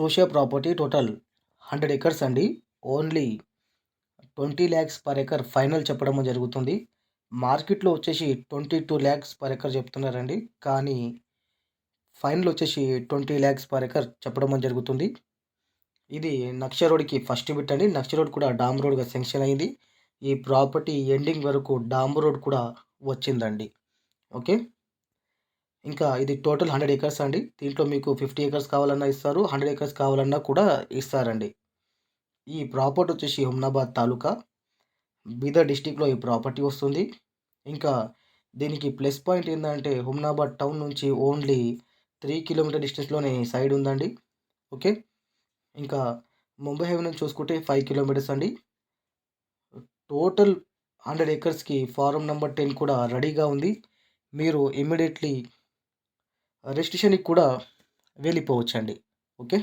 చూసే property total hundred acres అండి. Only twenty lakhs per acre final చెప్పడం జరుగుతుంది. మార్కెట్లో వచ్చేసి twenty two lakhs per acre చెప్తున్నారండి. కానీ ఫైనల్ వచ్చేసి ట్వంటీ ల్యాక్స్ పర్ ఎకర్ చెప్పడం జరుగుతుంది. ఇది నక్ష రోడ్కి ఫస్ట్ బిట్ అండి. నక్ష రోడ్ కూడా డామ్ రోడ్గా సెంక్షన్ అయింది. ఈ ప్రాపర్టీ ఎండింగ్ వరకు డామ్ రోడ్ కూడా వచ్చిందండి. ఓకే? ఇంకా ఇది టోటల్ హండ్రెడ్ ఎకర్స్ అండి. దీంట్లో మీకు ఫిఫ్టీ ఎకర్స్ కావాలన్నా ఇస్తారు హండ్రెడ్ ఎకర్స్ కావాలన్నా కూడా ఇస్తారండి. ఈ ప్రాపర్టీ వచ్చేసి హుమ్నాబాద్ తాలూకా బీదర్ డిస్టిక్లో ఈ ప్రాపర్టీ వస్తుంది. ఇంకా దీనికి ప్లస్ పాయింట్ ఏంటంటే హుమ్నాబాద్ టౌన్ నుంచి ఓన్లీ త్రీ కిలోమీటర్ డిస్టెన్స్లోనే సైడ్ ఉందండి. ఓకే? ఇంకా ముంబై హైవే నుంచి చూసుకుంటే ఫైవ్ కిలోమీటర్స్ అండి. టోటల్ హండ్రెడ్ ఎకర్స్కి ఫారం నెంబర్ టెన్ కూడా రెడీగా ఉంది. మీరు ఇమ్మీడియట్లీ రిజిస్ట్రేషన్కి కూడా వెళ్ళిపోవచ్చండి. ఓకే?